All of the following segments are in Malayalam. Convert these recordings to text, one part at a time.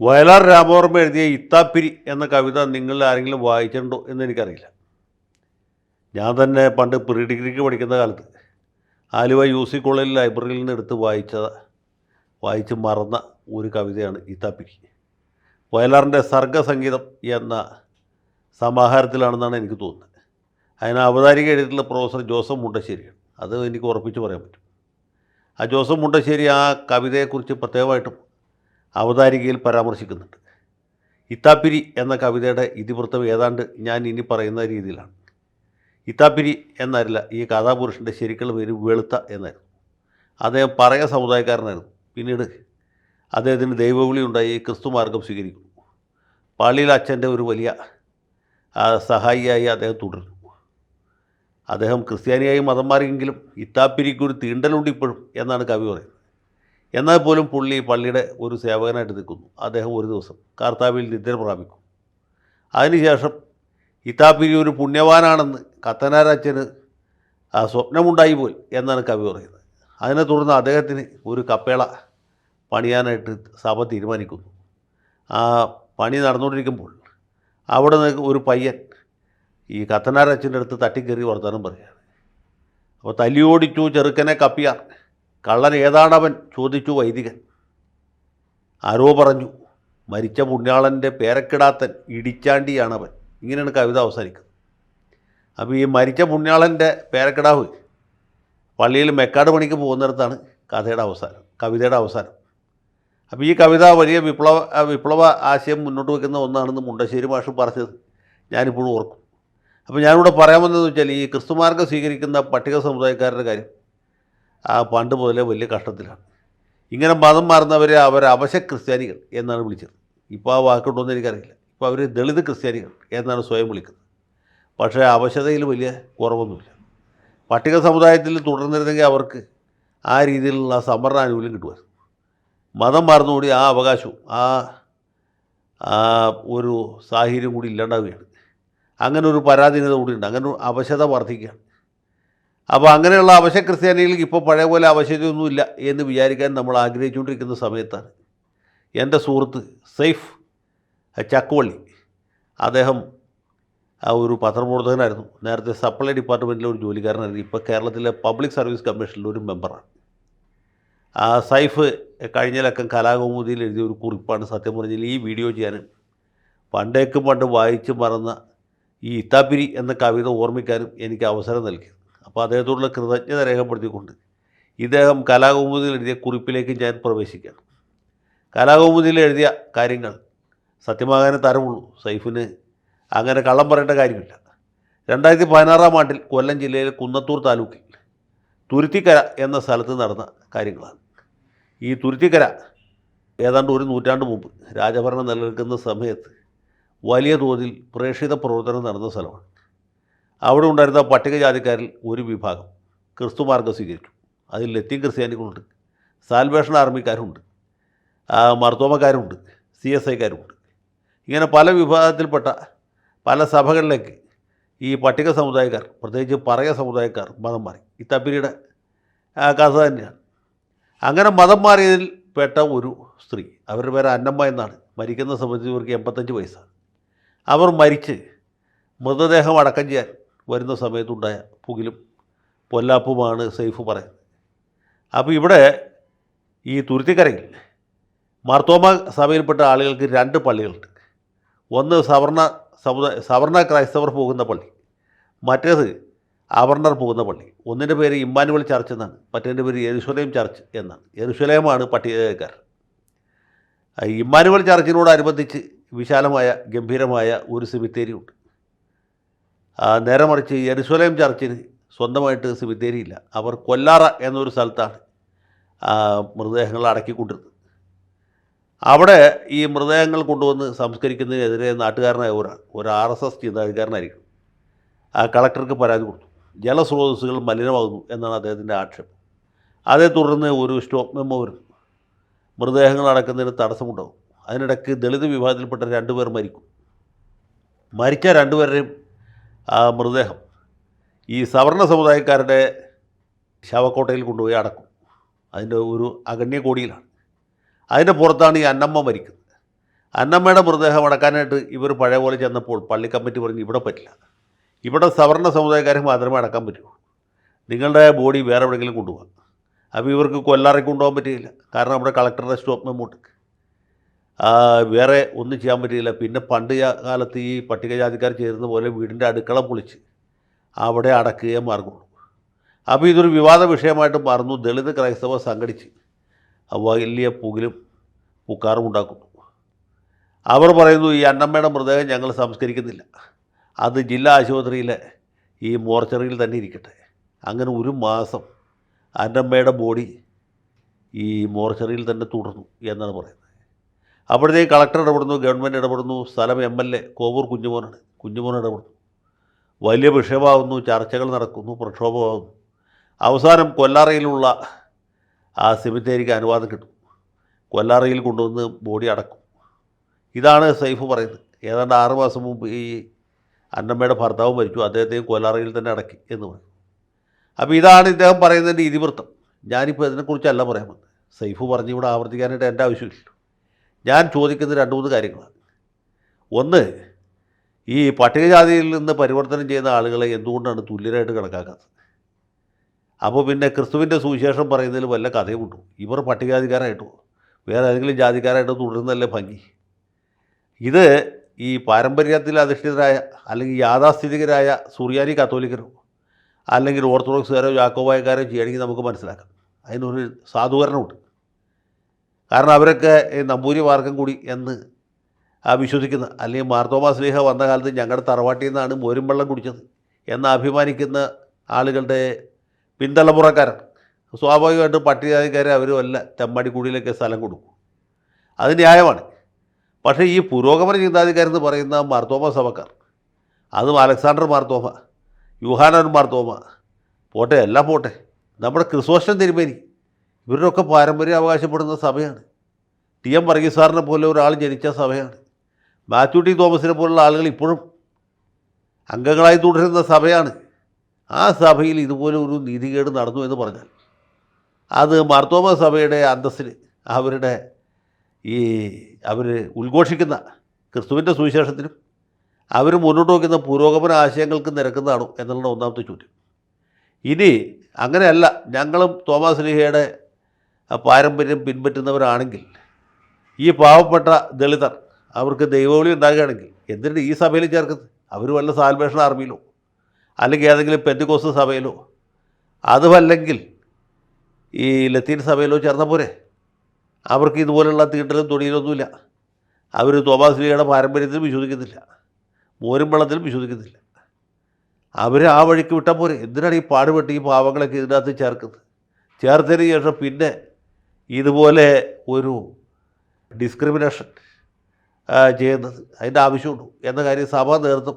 വയലാർ രാമവർമ്മ എഴുതിയ ഇത്താപ്പിരി എന്ന കവിത നിങ്ങൾ ആരെങ്കിലും വായിച്ചിട്ടുണ്ടോ എന്ന് എനിക്കറിയില്ല. ഞാൻ തന്നെ പണ്ട് പ്രീ ഡിഗ്രിക്ക് പഠിക്കുന്ന കാലത്ത് ആലുവ യു സി കോളേജ് ലൈബ്രറിയിൽ നിന്ന് എടുത്ത് വായിച്ച വായിച്ച് മറന്ന ഒരു കവിതയാണ് ഇത്താപ്പിരി. വയലാറിന്റെ സർഗസംഗീതം എന്ന സമാഹാരത്തിലാണെന്നാണ് എനിക്ക് തോന്നുന്നത്. അതിന് അവതാരിക എഴുതിയിട്ടുള്ള പ്രൊഫസർ ജോസഫ് മുണ്ടശ്ശേരിയാണ്. അത് എനിക്ക് ഉറപ്പിച്ച് പറയാൻ പറ്റും. ആ ജോസഫ് മുണ്ടശ്ശേരി ആ കവിതയെക്കുറിച്ച് പ്രത്യേകമായിട്ടും അവതാരികയിൽ പരാമർശിക്കുന്നുണ്ട്. ഇത്താപ്പിരി എന്ന കവിതയുടെ ഇതിവൃത്തം ഏതാണ്ട് ഞാൻ ഇനി പറയുന്ന രീതിയിലാണ്. ഇത്താപ്പിരി എന്നല്ല ഈ കഥാപുരുഷന്റെ ശരിക്കുള്ള പേര് വെളുത്ത എന്നായിരുന്നു. അദ്ദേഹം പറയ സമുദായക്കാരനായിരുന്നു പിന്നീട് അദ്ദേഹത്തിന് ദൈവവിളി ഉണ്ടായി ക്രിസ്തു മാർഗം സ്വീകരിക്കുന്നു. പള്ളിയിൽ അച്ഛന്റെ ഒരു വലിയ സഹായിയായി അദ്ദേഹം തുടരുന്നു. അദ്ദേഹം ക്രിസ്ത്യാനിയായി മതം മാറിയെങ്കിലും ഇത്താപ്പിരിക്കൊരു തീണ്ടലുണ്ട് ഇപ്പോഴും എന്നാണ് കവി പറയുന്നത്. എന്നാൽ പോലും പുള്ളി പള്ളിയുടെ ഒരു സേവകനായിട്ട് നിൽക്കുന്നു. അദ്ദേഹം ഒരു ദിവസം കാർത്താവിൽ നിദ്ര പ്രാപിക്കും. അതിനുശേഷം ഇത്താപ്പിരി ഒരു പുണ്യവാനാണെന്ന് കത്തനാരച്ചന് ആ സ്വപ്നമുണ്ടായി പോയി എന്നാണ് കവി പറയുന്നത്. അതിനെ തുടർന്ന് അദ്ദേഹത്തിന് ഒരു കപ്പേള പണിയാനായിട്ട് സഭ തീരുമാനിക്കുന്നു. ആ പണി നടന്നുകൊണ്ടിരിക്കുമ്പോൾ അവിടെ നിന്ന് ഒരു പയ്യൻ ഈ കത്തനാരച്ചന്റെ അടുത്ത് തട്ടിക്കയറി വർത്തമാനം പറയുകയാണ്. അപ്പോൾ തല്ലിയോടിച്ചു ചെറുക്കനെ കപ്പിയാർ കള്ളൻ ഏതാണവൻ? ചോദിച്ചു വൈദികൻ. ആരോ പറഞ്ഞു മരിച്ച പുണ്യാളന്റെ പേരക്കിടാത്തൻ ഇടിച്ചാണ്ടിയാണവൻ. ഇങ്ങനെയാണ് കവിത അവസാനിക്കുന്നത്. അപ്പോൾ ഈ മരിച്ച പുണ്യാളന്റെ പേരക്കിടാവ് പള്ളിയിൽ മെക്കാട് പണിക്ക് പോകുന്നിടത്താണ് കഥയുടെ അവസാനം കവിതയുടെ അവസാനം. അപ്പോൾ ഈ കവിത വലിയ വിപ്ലവ വിപ്ലവ ആശയം മുന്നോട്ട് വെക്കുന്ന ഒന്നാണെന്ന് മുണ്ടശ്ശേരി മാഷ് പറഞ്ഞത് ഞാനിപ്പോഴും ഓർക്കും. അപ്പോൾ ഞാനിവിടെ പറയാൻ വന്നതെന്ന് വെച്ചാൽ ഈ ക്രിസ്തുമാർഗം സ്വീകരിക്കുന്ന പട്ടിക സമുദായക്കാരുടെ കാര്യം. ആ പണ്ട് മുതലേ വലിയ കഷ്ടത്തിലാണ്. ഇങ്ങനെ മതം മാറുന്നവരെ അവർ അവശ ക്രിസ്ത്യാനികൾ എന്നാണ് വിളിച്ചത്. ഇപ്പോൾ ആ വാക്കുണ്ടോയെന്ന് എനിക്കറിയില്ല. ഇപ്പോൾ അവർ ദളിത് ക്രിസ്ത്യാനികൾ എന്നാണ് സ്വയം വിളിക്കുന്നത്. പക്ഷേ അവശതയിൽ വലിയ കുറവൊന്നുമില്ല. പട്ടിക സമുദായത്തിൽ തുടർന്നിരുന്നെങ്കിൽ അവർക്ക് ആ രീതിയിലുള്ള സംവരണ ആനുകൂല്യം കിട്ടുമായിരുന്നു. മതം മാറുന്നുകൂടി ആ അവകാശവും ആ ഒരു സാഹചര്യം കൂടി ഇല്ലാണ്ടാവുകയാണ്. അങ്ങനെ ഒരു പരാധീനത കൂടിയുണ്ട് അങ്ങനെ അവശത വർദ്ധിക്കുകയാണ്. അപ്പോൾ അങ്ങനെയുള്ള അവശ്യ ക്രിസ്ത്യാനികൾക്ക് ഇപ്പോൾ പഴയ പോലെ അവശ്യതയൊന്നുമില്ല എന്ന് വിചാരിക്കാൻ നമ്മൾ ആഗ്രഹിച്ചുകൊണ്ടിരിക്കുന്ന സമയത്താണ്. എന്റെ സുഹൃത്ത് സെയ്ഫ് ചക്കവള്ളി അദ്ദേഹം ഒരു പത്രപ്രവർത്തകനായിരുന്നു. നേരത്തെ സപ്ലൈ ഡിപ്പാർട്ട്മെന്റിലെ ഒരു ജോലിക്കാരനായിരുന്നു. ഇപ്പോൾ കേരളത്തിലെ പബ്ലിക് സർവീസ് കമ്മീഷനിലെ ഒരു മെമ്പറാണ്. ആ സൈഫ് കഴിഞ്ഞ ലക്കം കലാകൗമുദിയിൽ എഴുതിയ ഒരു കുറിപ്പാണ് സത്യം പറഞ്ഞാൽ ഈ വീഡിയോ ചെയ്യാൻ. പണ്ടേക്കും പണ്ട് വായിച്ച് മറന്ന ഈ ഇത്താപിരി എന്ന കവിത ഓർമ്മിക്കാനും എനിക്ക് അവസരം നൽകി. അപ്പോൾ അദ്ദേഹത്തോടുള്ള കൃതജ്ഞത രേഖപ്പെടുത്തിക്കൊണ്ട് ഇദ്ദേഹം കലാകൗമുദിയിൽ എഴുതിയ കുറിപ്പിലേക്ക് ഞാൻ പ്രവേശിക്കുകയാണ് കലാകൗമുദിയിൽ എഴുതിയ കാര്യങ്ങൾ സത്യമാകാനേ തരമുള്ളൂ. സൈഫിന് അങ്ങനെ കള്ളം പറയേണ്ട കാര്യമില്ല. രണ്ടായിരത്തി പതിനാറാം ആണ്ടിൽ കൊല്ലം ജില്ലയിലെ കുന്നത്തൂർ താലൂക്കിൽ തുരുത്തിക്കര എന്ന സ്ഥലത്ത് നടന്ന കാര്യങ്ങളാണ്. ഈ തുരുത്തിക്കര ഏതാണ്ട് ഒരു നൂറ്റാണ്ട് മുമ്പ് രാജഭരണം നിലനിൽക്കുന്ന സമയത്ത് വലിയ തോതിൽ പ്രേക്ഷിത പ്രവർത്തനം നടന്ന സ്ഥലമാണ്. അവിടെ ഉണ്ടായിരുന്ന പട്ടികജാതിക്കാരിൽ ഒരു വിഭാഗം ക്രിസ്തു മാർഗം സ്വീകരിച്ചു അതിൽ ലത്തീൻ ക്രിസ്ത്യാനികളുണ്ട് സാൽവേഷൻ ആർമിക്കാരുണ്ട് മർത്തോമക്കാരുണ്ട് സി എസ് ഐക്കാരുമുണ്ട് ഇങ്ങനെ പല വിഭാഗത്തിൽപ്പെട്ട പല സഭകളിലേക്ക് ഈ പട്ടിക സമുദായക്കാർ പ്രത്യേകിച്ച് പറയ സമുദായക്കാർ മതം മാറി. ഈ തപ്പിരിയുടെ കഥ തന്നെയാണ്. അങ്ങനെ മതം മാറിയതിൽ പെട്ട ഒരു സ്ത്രീ അവരുടെ പേര് അന്നമ്മ എന്നാണ് മരിക്കുന്ന സംബന്ധിച്ച് ഇവർക്ക് എൺപത്തഞ്ച് വയസ്സാണ്. അവർ മരിച്ച് മൃതദേഹം അടക്കം ചെയ്യാൻ വരുന്ന സമയത്തുണ്ടായ പുകിലും പൊല്ലാപ്പുമാണ് സെയ്ഫ് പറയുന്നത്. അപ്പോൾ ഇവിടെ ഈ തുരുത്തിക്കരയിൽ മാർത്തോമ സഭയിൽപ്പെട്ട ആളുകൾക്ക് രണ്ട് പള്ളികളുണ്ട്. ഒന്ന് സവർണ സമുദായ സവർണ ക്രൈസ്തവർ പോകുന്ന പള്ളി മറ്റേത് അവർണർ പോകുന്ന പള്ളി. ഒന്നിന്റെ പേര് ഇമ്മാനുവൽ ചർച്ച് എന്നാണ് മറ്റേതിന്റെ പേര് യെരുശലേം ചർച്ച് എന്നാണ്. യെരുശലേമാണ് പട്ടികക്കാർ. ഇമ്മാനുവൽ ചർച്ചിനോടനുബന്ധിച്ച് വിശാലമായ ഗംഭീരമായ ഒരു സെമിത്തേരി ഉണ്ട് ആ, നേരെ മറിച്ച് യരുസലേം ചർച്ചിന് സ്വന്തമായിട്ട് സിമിത്തേരിയില്ല അവർ കൊല്ലാറ എന്നൊരു സ്ഥലത്താണ് മൃതദേഹങ്ങൾ അടക്കിക്കൊണ്ടിരുന്നത് അവിടെ ഈ മൃതദേഹങ്ങൾ കൊണ്ടുവന്ന് സംസ്കരിക്കുന്നതിനെതിരെ നാട്ടുകാരനായ ഒരാൾ ഒരു ആർ എസ് എസ് ചിന്താധികാരനായിരിക്കും. ആ കളക്ടർക്ക് പരാതി കൊടുത്തു. ജലസ്രോതസ്സുകൾ മലിനമാകുന്നു എന്നാണ് അദ്ദേഹത്തിന്റെ ആക്ഷേപം. അതേ തുടർന്ന് ഒരു സ്റ്റോപ്പ് മെമ്മോ വരുന്നു. മൃതദേഹങ്ങൾ അടക്കുന്നതിന് തടസ്സമുണ്ടാകും. അതിനിടയ്ക്ക് ദളിത് വിഭാഗത്തിൽപ്പെട്ട രണ്ടുപേർ മരിക്കും. മരിച്ച രണ്ടുപേരുടെയും ആ മൃതദേഹം ഈ സവർണ സമുദായക്കാരുടെ ശവക്കോട്ടയിൽ കൊണ്ടുപോയി അടക്കും. അതിന്റെ ഒരു അഗണ്യ കോടിയിലാണ്. അതിന്റെ പുറത്താണ് ഈ അന്നമ്മ മരിക്കുന്നത്. അന്നമ്മയുടെ മൃതദേഹം അടക്കാനായിട്ട് ഇവർ പഴയ പോലെ ചെന്നപ്പോൾ പള്ളി കമ്മിറ്റി പറഞ്ഞു ഇവിടെ പറ്റില്ല. ഇവിടെ സവർണ സമുദായക്കാരെ മാത്രമേ അടക്കാൻ പറ്റൂ നിങ്ങളുടെ ബോഡി വേറെ എവിടെയെങ്കിലും കൊണ്ടുപോകാം. അപ്പോൾ ഇവർക്ക് കൊല്ലാറെ കൊണ്ടുപോകാൻ പറ്റിയില്ല. കാരണം നമ്മുടെ കളക്ടറുടെ സ്റ്റോപ്പ് മെമ്മോട്ട് വേറെ ഒന്നും ചെയ്യാൻ പറ്റിയില്ല. പിന്നെ പണ്ട് കാലത്ത് ഈ പട്ടികജാതിക്കാർ ചേരുന്ന പോലെ വീടിന്റെ അടുക്കള പൊളിച്ച് അവിടെ അടക്കുകയും മാർഗമുള്ളൂ അപ്പോൾ ഇതൊരു വിവാദ വിഷയമായിട്ട് മാറുന്നു. ദളിത് ക്രൈസ്തവ സംഘടിച്ച് വലിയ പുകിലും പുക്കാറും ഉണ്ടാക്കുന്നു. അവർ പറയുന്നു ഈ അന്നമ്മയുടെ മൃതദേഹം ഞങ്ങൾ സംസ്കരിക്കുന്നില്ല. അത് ജില്ലാ ആശുപത്രിയിലെ ഈ മോർച്ചറിയിൽ തന്നെ ഇരിക്കട്ടെ. അങ്ങനെ ഒരു മാസം അന്നമ്മയുടെ ബോഡി ഈ മോർച്ചറിയിൽ തന്നെ തുടർന്നു എന്നാണ് പറയുന്നത്. അപ്പോഴത്തേക്ക് കളക്ടർ ഇടപെടുന്നു ഗവൺമെന്റ് ഇടപെടുന്നു സ്ഥലം എം എൽ എ കോവൂർ കുഞ്ഞുമോനാണ്. കുഞ്ഞുമോൻ ഇടപെടുന്നു. വലിയ വിഷയമാകുന്നു ചർച്ചകൾ നടക്കുന്നു പ്രക്ഷോഭമാകുന്നു അവസാനം കൊല്ലാറയിലുള്ള ആ സെമിത്തേരിക്ക് അനുവാദം കിട്ടും. കൊല്ലാറയിൽ കൊണ്ടുവന്ന് ബോഡി അടക്കും. ഇതാണ് സൈഫ് പറയുന്നത്. ഏതാണ്ട് ആറ് മാസം മുമ്പ് ഈ അന്നമ്മയുടെ ഭർത്താവ് മരിച്ചു. അദ്ദേഹത്തെയും കൊല്ലാറയിൽ തന്നെ അടക്കി എന്ന് പറയും അപ്പോൾ ഇതാണ് ഇദ്ദേഹം പറയുന്നതിന്റെ ഇതിവൃത്തം. ഞാനിപ്പോൾ ഇതിനെക്കുറിച്ചല്ല പറയാൻ വന്നത് സൈഫ് പറഞ്ഞ് ഇവിടെ ആവർത്തിക്കാനായിട്ട് എന്റെ ആവശ്യമില്ല. ഞാൻ ചോദിക്കുന്ന രണ്ട് മൂന്ന് കാര്യങ്ങളാണ്. ഒന്ന് ഈ പട്ടികജാതിയിൽ നിന്ന് പരിവർത്തനം ചെയ്യുന്ന ആളുകളെ എന്തുകൊണ്ടാണ് തുല്യരായിട്ട് കണക്കാക്കാത്തത്? അപ്പോൾ പിന്നെ ക്രിസ്തുവിന്റെ സുവിശേഷം പറയുന്നതിൽ വല്ല കഥയുമുണ്ടോ? ഇവർ പട്ടികജാതിക്കാരായിട്ടോ? വേറെ ഏതെങ്കിലും ജാതിക്കാരായിട്ടോ തുടരുന്നതല്ലേ ഭംഗി? ഇത് ഈ പാരമ്പര്യത്തിൽ അധിഷ്ഠിതരായ അല്ലെങ്കിൽ യാഥാസ്ഥിതികരായ സുറിയാനി കത്തോലിക്കരോ അല്ലെങ്കിൽ ഓർത്തഡോക്സുകാരോ ജാക്കോബായക്കാരോ ചെയ്യണമെങ്കിൽ നമുക്ക് മനസ്സിലാക്കാം. അതിനൊരു സാധൂകരണമുണ്ട്. കാരണം അവരൊക്കെ ഈ നമ്പൂരി മാർഗം കൂടി എന്ന് ആ വിശ്വസിക്കുന്ന അല്ലെങ്കിൽ മാർത്തോമാ സ്ലീഹ വന്ന കാലത്ത് ഞങ്ങളുടെ തറവാട്ടിൽ നിന്നാണ് മോരും വെള്ളം കുടിച്ചത് എന്ന് അഭിമാനിക്കുന്ന ആളുകളുടെ പിന്തലമുറക്കാരാണ് സ്വാഭാവികമായിട്ടും പട്ടികജാതിക്കാരെ അവരും അല്ല തെമ്മാടിക്കുടിയിലൊക്കെ സ്ഥലം കൊടുക്കും. അത് ന്യായമാണ്. പക്ഷേ ഈ പുരോഗമന ചിന്താധികാരെന്ന് പറയുന്ന മാർത്തോമ സഭക്കാർ അതും അലക്സാണ്ടർ മാർത്തോമ യുഹാനൻ മാർത്തോമ പോട്ടെ എല്ലാം പോട്ടെ നമ്മുടെ ക്രിസോസ്റ്റൻ തിരുമേനി. ഇവരുടെയൊക്കെ പാരമ്പര്യം അവകാശപ്പെടുന്ന സഭയാണ്. ടി. എം. വർഗീസ് സാറിനെ പോലെ ഒരാൾ ജനിച്ച സഭയാണ്. മാത്യു ടി. തോമസിനെ പോലുള്ള ആളുകൾ ഇപ്പോഴും അംഗങ്ങളായി തുടരുന്ന സഭയാണ്. ആ സഭയിൽ ഇതുപോലെ ഒരു നീതികേട് നടന്നു എന്ന് പറഞ്ഞാൽ അത് മാർത്തോമ സഭയുടെ അന്തസ്സിന് അവരുടെ ഈ അവർ ഉദ്ഘോഷിക്കുന്ന ക്രിസ്തുവിന്റെ സുവിശേഷത്തിനും അവർ മുന്നോട്ട് വയ്ക്കുന്ന പുരോഗമന ആശയങ്ങൾക്ക് നിരക്കുന്നതാണോ എന്നുള്ള ഒന്നാമത്തെ ചോദ്യം. ഇനി അങ്ങനെയല്ല ഞങ്ങളും തോമസ് ലീഹയുടെ പാരമ്പര്യം പിൻപറ്റുന്നവരാണെങ്കിൽ ഈ പാവപ്പെട്ട ദളിതർ അവർക്ക് ദൈവവിളി ഉണ്ടാകുകയാണെങ്കിൽ എന്തിനാണ് ഈ സഭയിൽ ചേർക്കുന്നത്? അവർ വല്ല സാൽവേഷൻ ആർമിയിലോ അല്ലെങ്കിൽ ഏതെങ്കിലും പെന്തിക്കോസ് സഭയിലോ അതുമല്ലെങ്കിൽ ഈ ലത്തീൻ സഭയിലോ ചേർന്ന പോരെ? അവർക്ക് ഇതുപോലെയുള്ള തീണ്ടലും തുണിയിലൊന്നുമില്ല. അവർ തോമാസ്ലിയുടെ പാരമ്പര്യത്തിൽ വിശ്വസിക്കുന്നില്ല. മോരും വെള്ളത്തിലും വിശ്വസിക്കുന്നില്ല. അവർ ആ വഴിക്ക് വിട്ടാൽ പോരെ. എന്തിനാണ് ഈ പാടുപെട്ട് ഈ പാവങ്ങളൊക്കെ ഇതിനകത്ത് ചേർക്കുന്നത്? ചേർത്തതിന് ശേഷം പിന്നെ ഇതുപോലെ ഒരു ഡിസ്ക്രിമിനേഷൻ ചെയ്യുന്നത് അതിന്റെ ആവശ്യമുണ്ടോ എന്ന കാര്യം സഭ നേതൃത്വം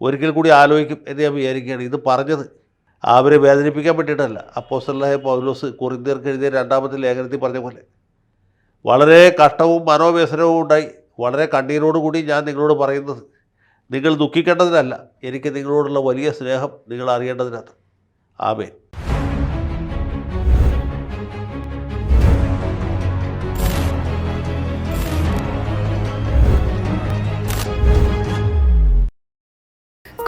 ഒരിക്കൽ കൂടി ആലോചിക്കും എന്ന് ഞാൻ വിചാരിക്കുകയാണ്. ഇത് പറഞ്ഞത് അവരെ വേദനിപ്പിക്കാൻ വേണ്ടിയിട്ടല്ല. അപ്പോസ്റ്റലായ പൗലോസ് കുറിന്തിയർക്ക് എഴുതിയ രണ്ടാമത്തെ ലേഖനത്തിൽ പറഞ്ഞ പോലെ വളരെ കഷ്ടവും മനോവ്യസനവും ഉണ്ടായി വളരെ കണ്ണീരോടുകൂടി ഞാൻ നിങ്ങളോട് പറയുന്നത് നിങ്ങൾ ദുഃഖിക്കേണ്ടതിനല്ല. എനിക്ക് നിങ്ങളോടുള്ള വലിയ സ്നേഹം നിങ്ങൾ അറിയേണ്ടതിനകത്ത്. ആമേ